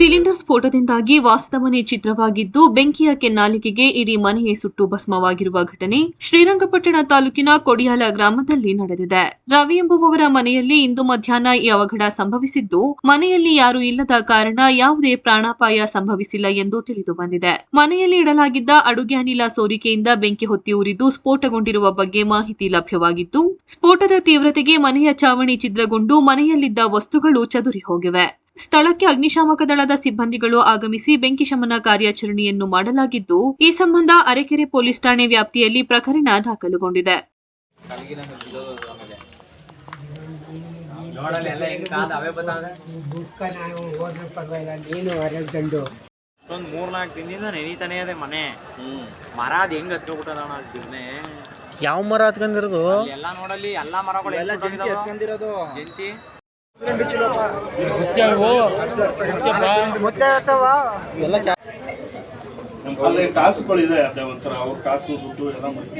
Cylinder ಸ್ಫೋಟದಿಂದಾಗಿ ವಾಸದ ಚಿತ್ರವಾಗಿದ್ದು ಬೆಂಕಿಯ ಕೆನ್ನಾಲಿಗೆಗೆ ಇಡೀ ಮನೆಯೇ ಸುಟ್ಟು ಭಸ್ಮವಾಗಿರುವ ಘಟನೆ ಶ್ರೀರಂಗಪಟ್ಟಣ ತಾಲೂಕಿನ ಕೊಡಿಯಾಲ ಗ್ರಾಮದಲ್ಲಿ ನಡೆದಿದೆ. ರವಿ ಎಂಬುವವರ ಮನೆಯಲ್ಲಿ ಇಂದು ಮಧ್ಯಾಹ್ನ ಈ ಅವಘಡ ಸಂಭವಿಸಿದ್ದು, ಮನೆಯಲ್ಲಿ ಯಾರೂ ಇಲ್ಲದ ಕಾರಣ ಯಾವುದೇ ಪ್ರಾಣಾಪಾಯ ಸಂಭವಿಸಿಲ್ಲ ಎಂದು ತಿಳಿದು ಬಂದಿದೆ. ಮನೆಯಲ್ಲಿ ಇಡಲಾಗಿದ್ದ ಅಡುಗೆ ಅನಿಲ ಸೋರಿಕೆಯಿಂದ ಬೆಂಕಿ ಹೊತ್ತಿ ಉರಿದು ಸ್ಫೋಟಗೊಂಡಿರುವ ಬಗ್ಗೆ ಮಾಹಿತಿ ಲಭ್ಯವಾಗಿದ್ದು, ಸ್ಫೋಟದ ತೀವ್ರತೆಗೆ ಮನೆಯ ಚಾವಣಿ ಛಿದ್ರಗೊಂಡು ಮನೆಯಲ್ಲಿದ್ದ ವಸ್ತುಗಳು ಚದುರಿ ಹೋಗಿವೆ. ಸ್ಥಳಕ್ಕೆ ಅಗ್ನಿಶಾಮಕ ದಳದ ಸಿಬ್ಬಂದಿಗಳು ಆಗಮಿಸಿ ಬೆಂಕಿ ಶಮನ ಕಾರ್ಯಾಚರಣೆಯನ್ನು ಮಾಡಲಾಗಿದ್ದು ಈ ಸಂಬಂಧ ಅರೆಕೆರೆ ಪೊಲೀಸ್ ಠಾಣೆ ವ್ಯಾಪ್ತಿಯಲ್ಲಿ ಪ್ರಕರಣ ದಾಖಲುಗೊಂಡಿದೆ. ಒಂದು ಮೂರ್ನಾಲ್ಕು ದಿನದಿಂದ ನೆನೀತಾನೆ ಮನೆ. ಮರ ಅದ್ ಹೆಂಗ್ ಜೀವನೆ ಯಾವ ಮರ ಹತ್ಕೊಂಡಿರೋದು? ಎಲ್ಲ ನೋಡಲ್ಲಿ ಎಲ್ಲಾ ಮರಗಳು ಎಲ್ಲ ಜಂತಿ ಹತ್ಕೊಂಡಿರೋದು. ಜಂತಿ ಅಲ್ಲಿ ಕಾಸುಗಳಿದೆ ಅದೇ ಒಂಥರ ಅವ್ರ ಕಾಸು ದುಡ್ಡು ಎಲ್ಲ ಮಾಡಿ